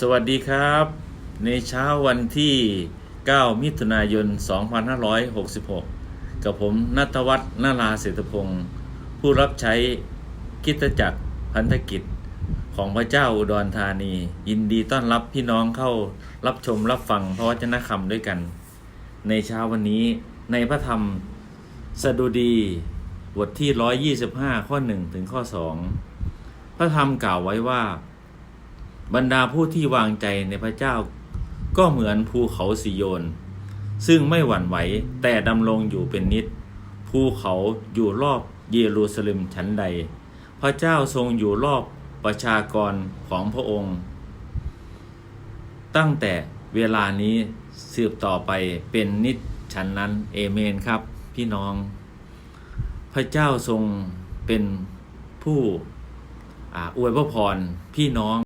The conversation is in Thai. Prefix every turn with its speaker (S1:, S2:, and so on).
S1: สวัสดีครับ ในเช้าวันที่ 9 มิถุนายน 2566 กับผมนัทวัฒน์นาราเศรษฐพงศ์ผู้รับใช้กิตจักรพันธกิจของพระเจ้าอุดรธานี ยินดีต้อนรับพี่น้องเข้ารับชมรับฟังพระวจนะคำด้วยกัน ในเช้าวันนี้ในพระธรรมสดุดีบทที่ 125 ข้อ 1 ถึงข้อ 2 พระธรรมกล่าวไว้ว่า บรรดาผู้ที่วางใจในพระเจ้า ก็เหมือนภูเขาสิโยน ซึ่งไม่หวั่นไหวแต่ดำรงอยู่เป็นนิด ภูเขาอยู่รอบเยรูซาเล็มชั้นใด พระเจ้าทรงอยู่รอบประชากรของพระองค์ ตั้งแต่เวลานี้สืบต่อไปเป็นนิดฉันนั้นเอเมนครับ พี่น้อง พระเจ้าทรงเป็นผู้อาอวยพระพรพี่น้อง